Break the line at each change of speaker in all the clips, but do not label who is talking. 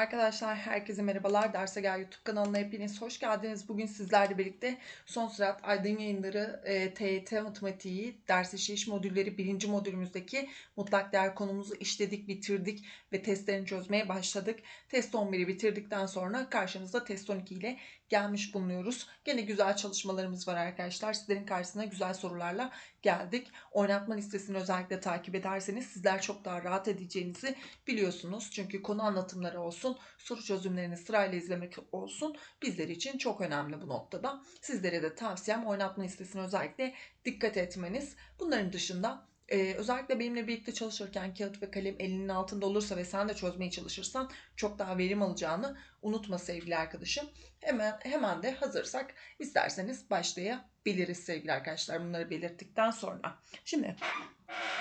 Arkadaşlar herkese merhabalar. Derse Gel YouTube kanalına hepiniz hoş geldiniz. Bugün sizlerle birlikte Son Sürat Aydın Yayınları e, TYT Matematiği ders işleyiş modülleri birinci modülümüzdeki mutlak değer konumuzu işledik, bitirdik ve testlerini çözmeye başladık. Test 11'i bitirdikten sonra karşınızda test 12 ile gelmiş bulunuyoruz. Gene güzel çalışmalarımız var arkadaşlar. Sizlerin karşısına güzel sorularla geldik. Oynatma listesini özellikle takip ederseniz sizler çok daha rahat edeceğinizi biliyorsunuz. Çünkü konu anlatımları olsun, soru çözümlerini sırayla izlemek olsun bizler için çok önemli bu noktada. Sizlere de tavsiyem oynatma listesine özellikle dikkat etmeniz. Bunların dışında ee, özellikle benimle birlikte çalışırken kağıt ve kalem elinin altında olursa ve sen de çözmeye çalışırsan çok daha verim alacağını unutma sevgili arkadaşım. Hemen hemen de hazırsak isterseniz başlayabiliriz sevgili arkadaşlar bunları belirttikten sonra. Şimdi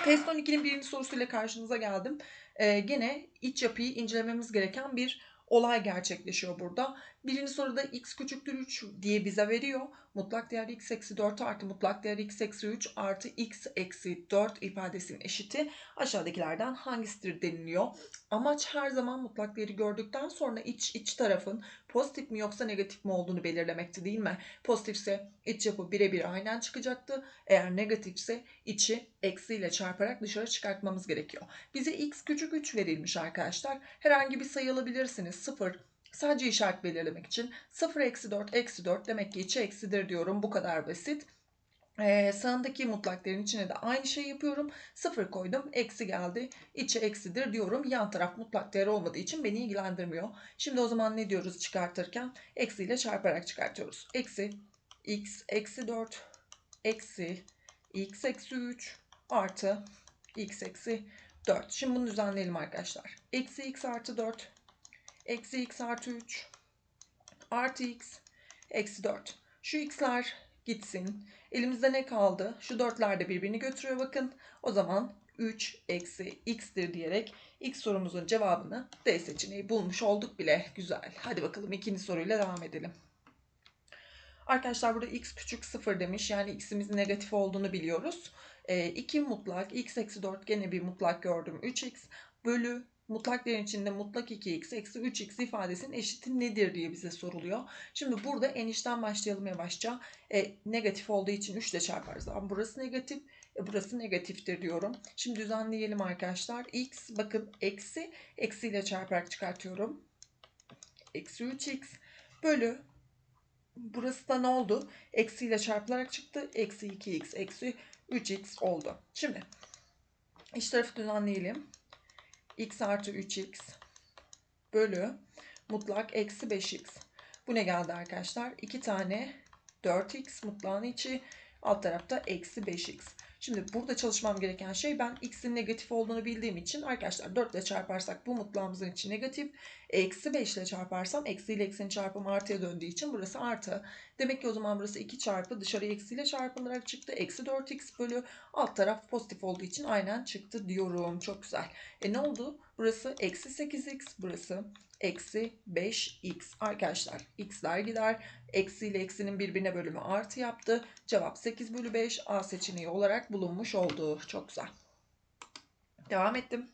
test 12'nin birinci sorusuyla karşınıza geldim. Ee, gene iç yapıyı incelememiz gereken bir olay gerçekleşiyor burada. Birinci soruda x küçüktür 3 diye bize veriyor. Mutlak değer x eksi 4 artı mutlak değer x eksi 3 artı x eksi 4 ifadesinin eşiti aşağıdakilerden hangisidir deniliyor. Amaç her zaman mutlak değeri gördükten sonra iç iç tarafın pozitif mi yoksa negatif mi olduğunu belirlemekti değil mi? Pozitifse iç yapı birebir aynen çıkacaktı. Eğer negatifse içi eksiyle çarparak dışarı çıkartmamız gerekiyor. Bize x küçük 3 verilmiş arkadaşlar. Herhangi bir sayı alabilirsiniz. 0, Sadece işaret belirlemek için 0 eksi 4 eksi 4 demek ki içi eksidir diyorum. Bu kadar basit. Ee, sağındaki mutlak değerin içine de aynı şey yapıyorum. 0 koydum. Eksi geldi. İçi eksidir diyorum. Yan taraf mutlak değer olmadığı için beni ilgilendirmiyor. Şimdi o zaman ne diyoruz çıkartırken? Eksi ile çarparak çıkartıyoruz. Eksi x eksi 4 eksi x eksi 3 artı x eksi 4. Şimdi bunu düzenleyelim arkadaşlar. Eksi x artı 4 eksi x artı 3 artı x eksi 4. Şu x'ler gitsin. Elimizde ne kaldı? Şu dörtler de birbirini götürüyor bakın. O zaman 3 eksi x'tir diyerek ilk sorumuzun cevabını D seçeneği bulmuş olduk bile. Güzel. Hadi bakalım ikinci soruyla devam edelim. Arkadaşlar burada x küçük 0 demiş. Yani x'imizin negatif olduğunu biliyoruz. E, 2 mutlak x eksi 4 gene bir mutlak gördüm. 3x bölü mutlak içinde mutlak 2x eksi 3x ifadesinin eşiti nedir diye bize soruluyor. Şimdi burada en içten başlayalım yavaşça. E, negatif olduğu için 3 ile çarparız. Ama burası negatif. E, burası negatiftir diyorum. Şimdi düzenleyelim arkadaşlar. x bakın eksi eksiyle çarparak çıkartıyorum. Eksi 3x bölü burası da ne oldu? Eksiyle çarpılarak çıktı. Eksi 2x eksi 3x oldu. Şimdi iç tarafı düzenleyelim x artı 3x bölü mutlak eksi 5x. Bu ne geldi arkadaşlar? 2 tane 4x mutlağın içi alt tarafta eksi 5x. Şimdi burada çalışmam gereken şey ben x'in negatif olduğunu bildiğim için arkadaşlar 4 ile çarparsak bu mutlağımızın içi negatif. Eksi 5 ile çarparsam eksi ile eksinin çarpımı artıya döndüğü için burası artı. Demek ki o zaman burası 2 çarpı dışarı eksi ile çarpılarak çıktı. Eksi 4x bölü alt taraf pozitif olduğu için aynen çıktı diyorum. Çok güzel. E ne oldu? Burası eksi 8x burası eksi 5x. Arkadaşlar x'ler gider. Eksi ile eksinin birbirine bölümü artı yaptı. Cevap 8 bölü 5 A seçeneği olarak bulunmuş oldu. Çok güzel. Devam ettim.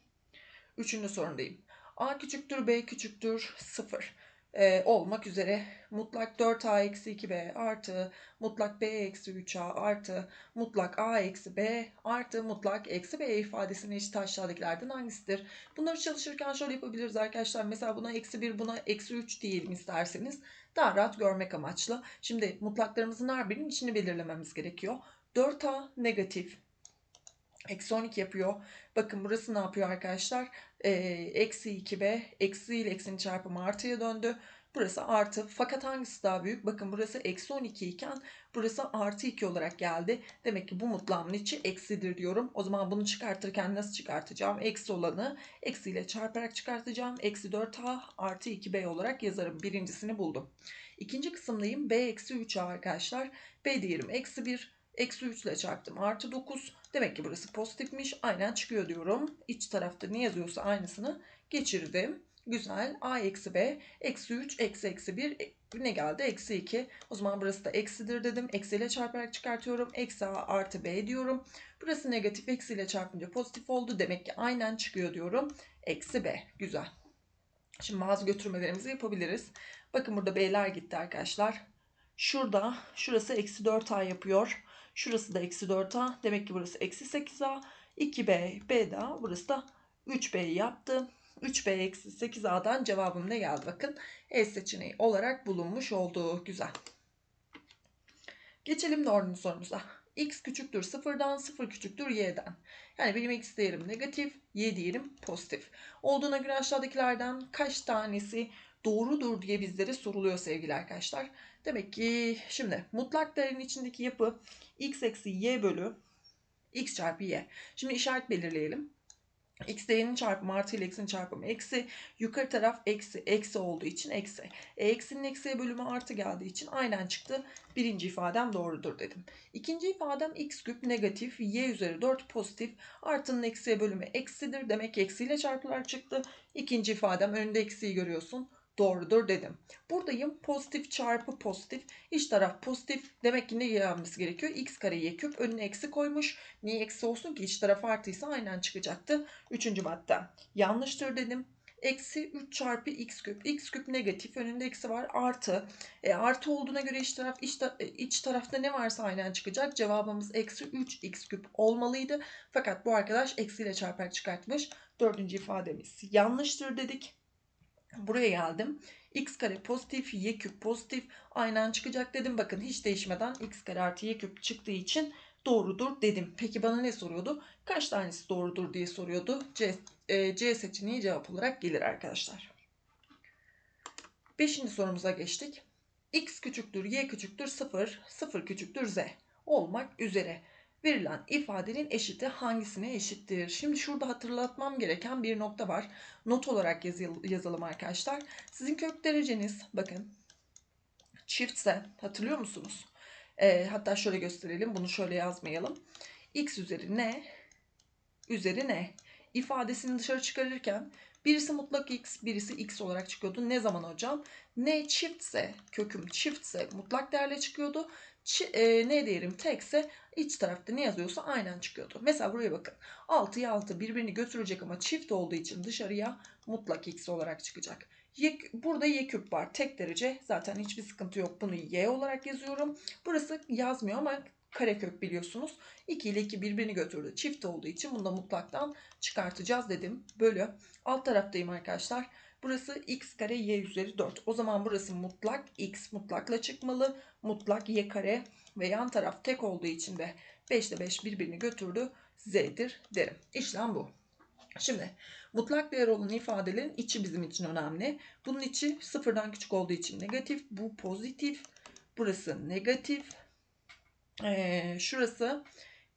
Üçüncü sorundayım. A küçüktür B küçüktür 0 e, olmak üzere mutlak 4a eksi 2b artı mutlak b eksi 3a artı mutlak a eksi b artı mutlak eksi b ifadesinin eşit aşağıdakilerden hangisidir? Bunları çalışırken şöyle yapabiliriz arkadaşlar. Mesela buna eksi 1 buna eksi 3 diyelim isterseniz daha rahat görmek amaçlı. Şimdi mutlaklarımızın her birinin içini belirlememiz gerekiyor. 4a negatif Eksi 12 yapıyor. Bakın burası ne yapıyor arkadaşlar? Ee, eksi 2b. Eksi ile eksinin çarpımı artıya döndü. Burası artı. Fakat hangisi daha büyük? Bakın burası eksi 12 iken burası artı 2 olarak geldi. Demek ki bu mutlağımın içi eksidir diyorum. O zaman bunu çıkartırken nasıl çıkartacağım? Eksi olanı eksiyle çarparak çıkartacağım. Eksi 4a artı 2b olarak yazarım. Birincisini buldum. İkinci kısımdayım. b eksi 3a arkadaşlar. b diyelim eksi 1. Eksi 3 ile çarptım. Artı 9. Demek ki burası pozitifmiş. Aynen çıkıyor diyorum. İç tarafta ne yazıyorsa aynısını geçirdim. Güzel. A eksi B. Eksi 3. Eksi eksi 1. E, ne geldi? Eksi 2. O zaman burası da eksidir dedim. Eksiyle çarparak çıkartıyorum. Eksi A artı B diyorum. Burası negatif. Eksiyle çarpınca pozitif oldu. Demek ki aynen çıkıyor diyorum. Eksi B. Güzel. Şimdi bazı götürmelerimizi yapabiliriz. Bakın burada B'ler gitti arkadaşlar. Şurada şurası eksi 4A yapıyor. Şurası da eksi 4A. Demek ki burası eksi 8A. 2B, B daha. Burası da 3B yaptı. 3B eksi 8A'dan cevabım ne geldi? Bakın E seçeneği olarak bulunmuş oldu. Güzel. Geçelim dördüncü sorumuza. X küçüktür sıfırdan, sıfır küçüktür y'den. Yani benim x değerim negatif, y değerim pozitif. Olduğuna göre aşağıdakilerden kaç tanesi doğrudur diye bizlere soruluyor sevgili arkadaşlar. Demek ki şimdi mutlak değerin içindeki yapı x eksi y bölü x çarpı y. Şimdi işaret belirleyelim. X değerinin çarpımı artı ile x'in çarpımı eksi. Yukarı taraf eksi. Eksi olduğu için eksi. E, eksinin eksiye bölümü artı geldiği için aynen çıktı. Birinci ifadem doğrudur dedim. İkinci ifadem x küp negatif. Y üzeri 4 pozitif. Artının eksiye bölümü eksidir. Demek ki eksiyle çarpılar çıktı. İkinci ifadem önünde eksiği görüyorsun doğrudur dedim. Buradayım pozitif çarpı pozitif. İç taraf pozitif. Demek ki ne gelmesi gerekiyor? x kare y küp önüne eksi koymuş. Niye eksi olsun ki? İç taraf artıysa aynen çıkacaktı. Üçüncü madde. Yanlıştır dedim. Eksi 3 çarpı x küp. x küp negatif. Önünde eksi var. Artı. E, artı olduğuna göre iç taraf iç, ta, e, iç tarafta ne varsa aynen çıkacak. Cevabımız eksi 3 x küp olmalıydı. Fakat bu arkadaş eksiyle çarparak çıkartmış. Dördüncü ifademiz yanlıştır dedik. Buraya geldim. x kare pozitif, y küp pozitif. Aynen çıkacak dedim. Bakın hiç değişmeden x kare artı y küp çıktığı için doğrudur dedim. Peki bana ne soruyordu? Kaç tanesi doğrudur diye soruyordu. C, e, C seçeneği cevap olarak gelir arkadaşlar. Beşinci sorumuza geçtik. x küçüktür, y küçüktür 0, 0 küçüktür z olmak üzere verilen ifadenin eşiti hangisine eşittir? Şimdi şurada hatırlatmam gereken bir nokta var. Not olarak yazalım arkadaşlar. Sizin kök dereceniz bakın çiftse hatırlıyor musunuz? E, hatta şöyle gösterelim. Bunu şöyle yazmayalım. x üzeri ne? Üzeri ne? ifadesini dışarı çıkarırken birisi mutlak x, birisi x olarak çıkıyordu. Ne zaman hocam? Ne çiftse, köküm çiftse mutlak değerle çıkıyordu. E, ne değerim tekse iç tarafta ne yazıyorsa aynen çıkıyordu. Mesela buraya bakın. 6'ya 6 birbirini götürecek ama çift olduğu için dışarıya mutlak x olarak çıkacak. Y, burada y küp var. Tek derece. Zaten hiçbir sıkıntı yok. Bunu y olarak yazıyorum. Burası yazmıyor ama karekök biliyorsunuz. 2 ile 2 birbirini götürdü. Çift olduğu için bunu da mutlaktan çıkartacağız dedim. Bölü. Alt taraftayım arkadaşlar. Burası x kare y üzeri 4. O zaman burası mutlak x mutlakla çıkmalı. Mutlak y kare ve yan taraf tek olduğu için de 5 ile 5 birbirini götürdü. Z'dir derim. İşlem bu. Şimdi mutlak değer olan ifadelerin içi bizim için önemli. Bunun içi sıfırdan küçük olduğu için negatif. Bu pozitif. Burası negatif. Ee, şurası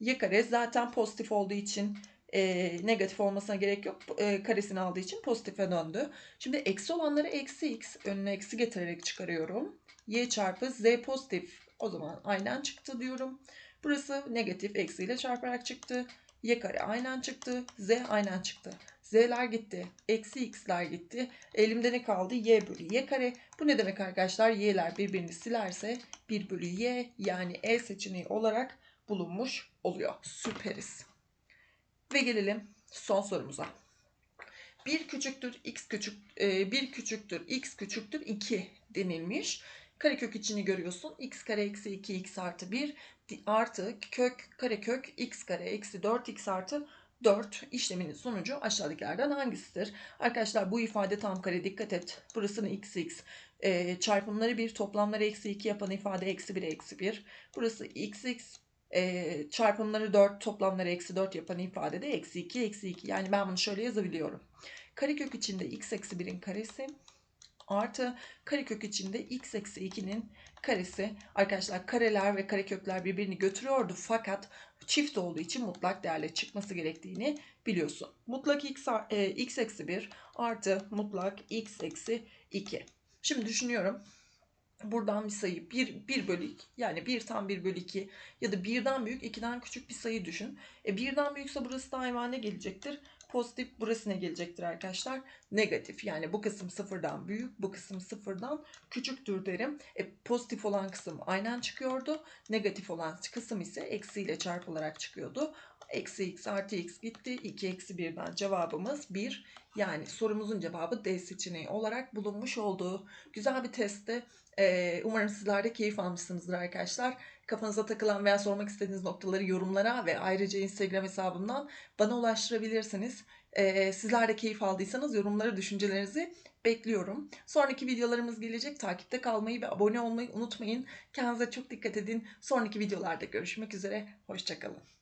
y kare zaten pozitif olduğu için e, negatif olmasına gerek yok. E, karesini aldığı için pozitife döndü. Şimdi eksi olanları eksi x önüne eksi getirerek çıkarıyorum. y çarpı z pozitif. O zaman aynen çıktı diyorum. Burası negatif eksiyle çarparak çıktı. y kare aynen çıktı. z aynen çıktı. Z'ler gitti. Eksi x'ler gitti. Elimde ne kaldı? Y bölü y kare. Bu ne demek arkadaşlar? Y'ler birbirini silerse 1 bölü y yani E seçeneği olarak bulunmuş oluyor. Süperiz. Ve gelelim son sorumuza. 1 küçüktür x küçük 1 küçüktür x küçüktür 2 denilmiş. Karekök içini görüyorsun. x kare eksi 2 x artı 1 artı kök karekök x kare eksi 4 x artı 4 işleminin sonucu aşağıdakilerden hangisidir? Arkadaşlar bu ifade tam kare dikkat et. Burasını x x e, çarpımları 1 toplamları eksi 2 yapan ifade eksi 1 eksi 1. Burası x x e, çarpımları 4 toplamları eksi 4 yapan ifadede eksi 2 eksi 2. Yani ben bunu şöyle yazabiliyorum. Karekök içinde x eksi 1'in karesi artı karekök içinde x eksi 2'nin karesi. Arkadaşlar kareler ve karekökler birbirini götürüyordu fakat çift olduğu için mutlak değerle çıkması gerektiğini biliyorsun. Mutlak x, e, x eksi 1 artı mutlak x eksi 2. Şimdi düşünüyorum buradan bir sayı 1, 1 bölü 2 yani 1 tam 1 bölü 2 ya da 1'den büyük 2'den küçük bir sayı düşün. E 1'den büyükse burası daima ne gelecektir? Pozitif burası ne gelecektir arkadaşlar? Negatif yani bu kısım sıfırdan büyük bu kısım sıfırdan küçüktür derim. E, pozitif olan kısım aynen çıkıyordu. Negatif olan kısım ise eksiyle çarpılarak çıkıyordu. Eksi x artı x gitti. 2 eksi 1'den cevabımız 1. Yani sorumuzun cevabı D seçeneği olarak bulunmuş oldu. Güzel bir testti. Umarım sizler de keyif almışsınızdır arkadaşlar. Kafanıza takılan veya sormak istediğiniz noktaları yorumlara ve ayrıca Instagram hesabımdan bana ulaştırabilirsiniz. Ee, sizler de keyif aldıysanız yorumlara düşüncelerinizi bekliyorum. Sonraki videolarımız gelecek. Takipte kalmayı ve abone olmayı unutmayın. Kendinize çok dikkat edin. Sonraki videolarda görüşmek üzere. Hoşçakalın.